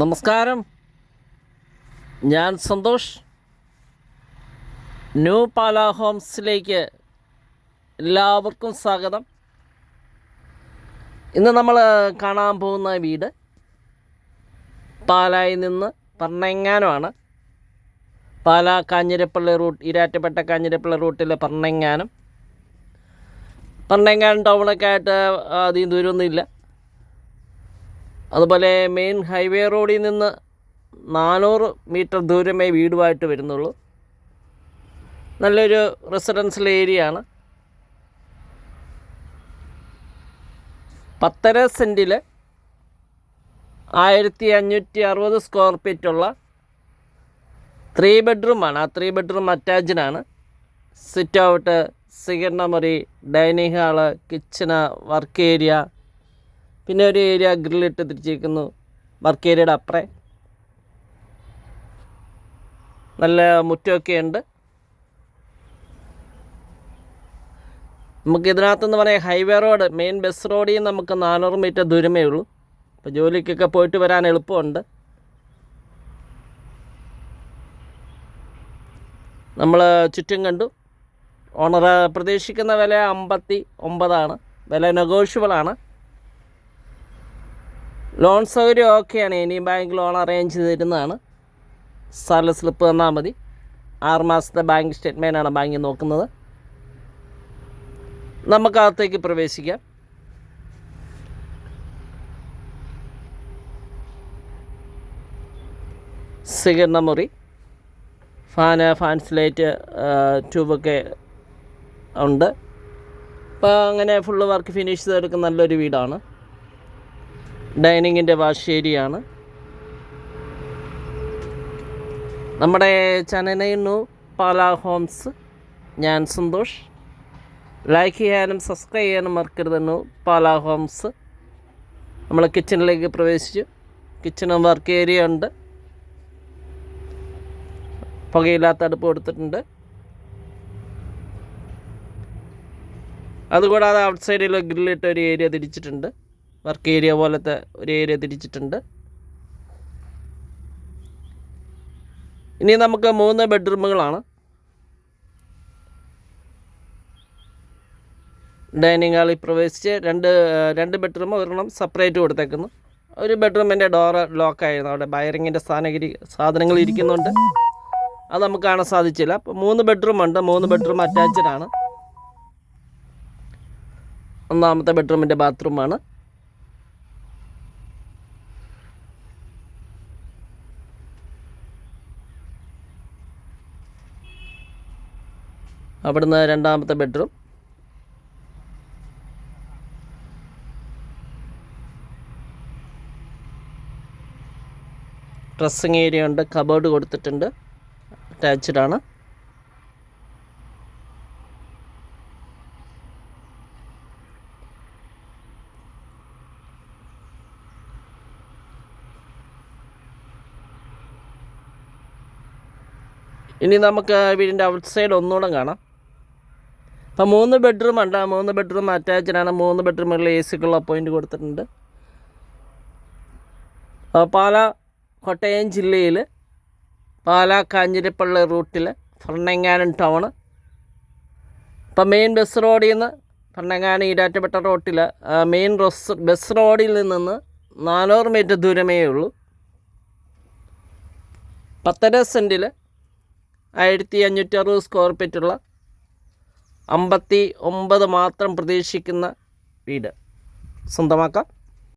നമസ്കാരം. ഞാൻ സന്തോഷ്. ന്യൂ പാല ഹോംസിലേക്ക് എല്ലാവർക്കും സ്വാഗതം. ഇന്ന് നമ്മൾ കാണാൻ പോകുന്ന വീട് പാലായി നിന്ന് പറഞ്ഞെങ്ങാനുമാണ് പാല കാഞ്ഞിരപ്പള്ളി റൂട്ട് ഇരാറ്റപ്പെട്ട കാഞ്ഞിരപ്പള്ളി റൂട്ടിൽ പറന്നെങ്ങാനും പറഞ്ഞെങ്ങാനും ടൗണൊക്കെ ആയിട്ട് അധികം ദൂരമൊന്നുമില്ല. അതുപോലെ മെയിൻ ഹൈവേ റോഡിൽ നിന്ന് നാനൂറ് മീറ്റർ ദൂരമേ വീടുമായിട്ട് വരുന്നുള്ളൂ. നല്ലൊരു റെസിഡൻഷ്യൽ ഏരിയ ആണ്. പത്തര സെന്റിൽ ആയിരത്തി അഞ്ഞൂറ്റി അറുപത് സ്ക്വയർ ഫീറ്റുള്ള ത്രീ ബെഡ്റൂമാണ് ആ ത്രീ ബെഡ്റൂം അറ്റാച്ച്ഡാണ് സിറ്റ് ഔട്ട് സ്വീകരണ മുറി dining hall kitchen work area പിന്നെ ഒരു ഏരിയ ഗ്രില്ലിട്ട് തിരിച്ചിരിക്കുന്നു. വർക്ക് ഏരിയയുടെ അപ്പുറേ. നല്ല മുറ്റമൊക്കെ ഉണ്ട്. നമുക്ക് ഇതിനകത്തെന്ന് പറയാം ഹൈവേ റോഡ് മെയിൻ ബസ് റോഡിൽ നിന്ന് നമുക്ക് നാനൂറ് മീറ്റർ ദൂരമേ ഉള്ളൂ. അപ്പോൾ ജോലിക്കൊക്കെ പോയിട്ട് വരാൻ എളുപ്പമുണ്ട്. നമ്മൾ ചുറ്റും കണ്ടു. ഓണർ പ്രതീക്ഷിക്കുന്ന വില അമ്പത്തി ഒമ്പതാണ്. വില നെഗോഷ്യബിളാണ് ലോൺ സൗകര്യം ഓക്കെയാണ്. ഇനി ബാങ്ക് ലോൺ അറേഞ്ച് തരുന്നതാണ് സ്ഥല സ്ലിപ്പ് തന്നാൽ മതി. ആറുമാസത്തെ ബാങ്ക് സ്റ്റേറ്റ്മെന്റാണ് ബാങ്കിൽ നോക്കുന്നത്. നമുക്കകത്തേക്ക് പ്രവേശിക്കാം. സ്വീകരണ മുറി. ഫാന് ഫാൻസിലേറ്റ് ട്യൂബൊക്കെ ഉണ്ട്. അപ്പോൾ അങ്ങനെ ഫുള്ള് വർക്ക് ഫിനിഷ് ചെയ്തെടുക്കുന്ന നല്ലൊരു വീടാണ്. ഡൈനിങ്ങിന്റെ വാഷ് ഏരിയയാണ്. നമ്മുടെ ചനനയുന്നു പാല ഹോംസ്. ഞാൻ സന്തോഷ്. ലൈക്ക് ചെയ്യാനും സബ്സ്ക്രൈബ് ചെയ്യാനും മറക്കരുതെന്നു പാല ഹോംസ്. നമ്മൾ കിച്ചണിലേക്ക് പ്രവേശിച്ചു. കിച്ചണും വർക്ക് ഏരിയ ഉണ്ട്. പുകയില്ലാത്ത അടുപ്പ് കൊടുത്തിട്ടുണ്ട്. അതുകൂടാതെ ഔട്ട് സൈഡിൽ ഗ്രില്ലിട്ട് ഒരു ഏരിയ തിരിച്ചിട്ടുണ്ട്. വർക്ക് ഏരിയ പോലത്തെ ഒരു ഏരിയ തിരിച്ചിട്ടുണ്ട്. ഇനി നമുക്ക് മൂന്ന് ബെഡ്റൂമുകളാണ്. ഡൈനിങ് ഹാളിൽ പ്രവേശിച്ച് രണ്ട് രണ്ട് ബെഡ്റൂം ഒരെണ്ണം സെപ്പറേറ്റ് കൊടുത്തേക്കുന്നു. ഒരു ബെഡ്റൂമിന്റെ ഡോറ് ലോക്കായിരുന്നു. അവിടെ വയറിങ്ങിന്റെ സാധനഗിരി സാധനങ്ങൾ ഇരിക്കുന്നുണ്ട്. അത് നമുക്ക് കാണാൻ സാധിച്ചില്ല. അപ്പോൾ മൂന്ന് ബെഡ്റൂം ഉണ്ട്. മൂന്ന് ബെഡ്റൂം അറ്റാച്ച്ഡ് ആണ്. ഒന്നാമത്തെ ബെഡ്റൂമിന്റെ ബാത്റൂമാണ്. അവിടുന്ന് രണ്ടാമത്തെ ബെഡ്റൂം. ഡ്രസ്സിങ് ഏരിയ ഉണ്ട് കബോർഡ് കൊടുത്തിട്ടുണ്ട് അറ്റാച്ച്ഡ് ആണ്. ഇനി നമുക്ക് വീടിന്റെ ഔട്ട്സൈഡ് ഒന്നുകൂടെ കാണാം. അപ്പം മൂന്ന് ബെഡ്റൂം ഉണ്ട്. മൂന്ന് ബെഡ്റൂം അറ്റാച്ച്ഡ് ആണ്. മൂന്ന് ബെഡ്റൂമുകളിൽ എ സിക്കുള്ള പോയിന്റ് കൊടുത്തിട്ടുണ്ട്. പാല കോട്ടയം ജില്ലയിൽ പാലാ കാഞ്ഞിരപ്പള്ളി റൂട്ടിൽ ഭരണങ്ങാനം ടൗണ്. ഇപ്പം മെയിൻ ബസ് റോഡിൽ നിന്ന് ഭരണങ്ങാനം ഈരാറ്റുപേട്ട റോട്ടിൽ മെയിൻ ബസ് ബസ് റോഡിൽ നിന്ന് നാനൂറ് മീറ്റർ ദൂരമേ ഉള്ളൂ. പത്തര സെന്റിൽ ആയിരത്തി അഞ്ഞൂറ്റി അറുപത് സ്ക്വയർ ഫീറ്റുള്ള അമ്പത്തി ഒമ്പത് മാത്രം പ്രതീക്ഷിക്കുന്ന വീട്. സ്വന്തമാക്കാം.